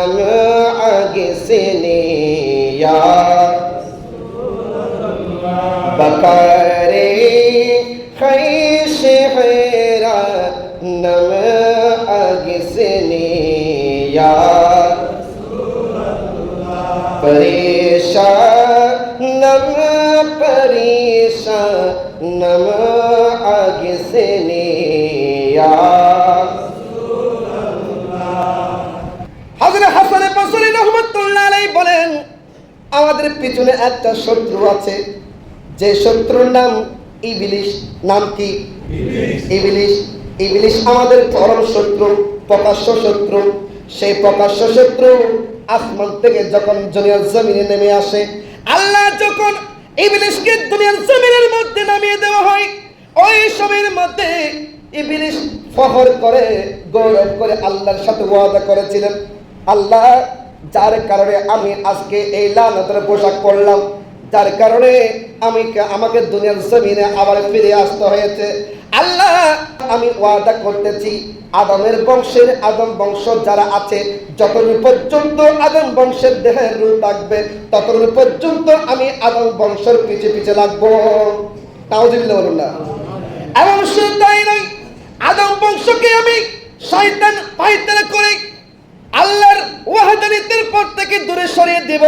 जम आगे से या बकरे खैश हैरा नम आगे से या परेशा नम परेशा नम आगे से या হাসানে পাসরি রহমতুল্লাহ আলাই বলেন আমাদের পিছনে একটা শত্রু আছে। যে শত্রুর নাম ইবিলিশ। নাম কি? ইবিলিশ। ইবিলিশ আমাদের পরম শত্রু প্রকাশ্য শত্রু। সেই প্রকাশ্য শত্রু আসমান থেকে যখন দুনিয়ার জমিনে নেমে আসে আল্লাহ যখন ইবিলিশকে দুনিয়ার জমিনের মধ্যে নামিয়ে দেওয়া হয় ওই সময়ের মধ্যে ইবিলিশ ফখর করে গৌরব করে আল্লাহর সাথে ওয়াদা করেছিলেন। আল্লাহ, যার কারণে আমি আজকে এই লালতের পোশাক পরলাম, যার কারণে আমি আমাকে দুনিয়ার জমিনে আবার ফিরে আসতে হয়েছে। আল্লাহ, আমি ওয়াদা করতেছি, আদমের বংশের আদম বংশ যারা আছে, যতদিন পর্যন্ত আদম বংশের দেহের রূপ থাকবে ততদিন পর্যন্ত আমি আদম বংশের পিছে পিছে লাগবো। তাওজিল্লা বলুন না। এবং শুধু তাই নয় আদম বংশকে আমি শয়তান পাইতারা করে আল্লাহর ওয়াহাদানিতের পর থেকে দূরে সরিয়ে দেব।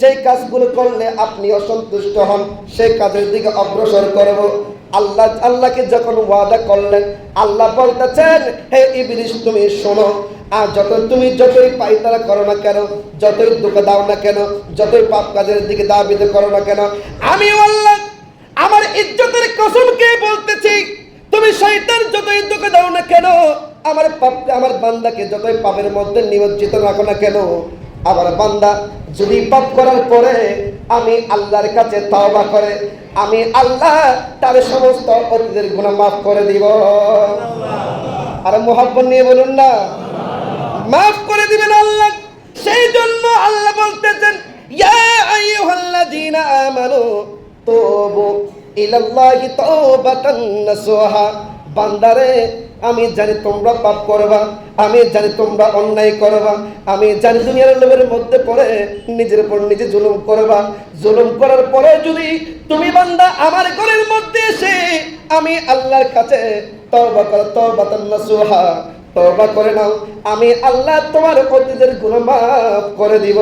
যে কাজগুলো করলে আপনি অসন্তুষ্ট হন, সেই কাজের দিকে অগ্রসর করব। আল্লাহ, আল্লাহকে যখন ওয়াদা করলেন, আল্লাহ বলতেছেন, হে ইবলিস, তুমি শোনো। আর যত তুমি যতই পাইতারা করো না কেন, যতই দুঃখ দাও না কেন, যতই পাপ কাজের দিকে দাবিতে করো না কেন আমি আল্লাহ, আমার ইজ্জতের কসমকে বলতেছি, তুমি শয়তান যতই দুঃখ দাও না কেন আমার পাপ আমার বান্দাকে যতই পাপের মধ্যে নিমজ্জিত রাখো না কেন আমার বান্দা যদি পাপ করার পরে আমি আল্লাহর কাছে তওবা করে আমি আল্লাহ তার সমস্ত অতীতের গুনাহ মাফ করে দিব। আর মোহাব্বত নিয়ে বলুন না। মাফ করে দিবেন আল্লাহ। সেই জন্য আল্লাহ বলতেছেন ইয়া আইয়ুহাল্লাযীনা আমানু তুবু ইলাল্লাহি তাওবাতান নাসুহা। বান্দারে আমি জানি তোমরা পাপ করবা, আমি জানি তোমরা অন্যায় করবা, আমি জানি দুনিয়ার লোকের মধ্যে পড়ে নিজের উপর নিজে জুলুম করবা। জুলুম করার পরে যদি তুমি বান্দা আমার ঘরের মধ্যে এসে আমি আল্লাহর কাছে তওবা করো তওবাতান নাসুহা, তওবা করে নাও। আমি আল্লাহ তোমার অতীতের গুনাহ মাফ করে দিব।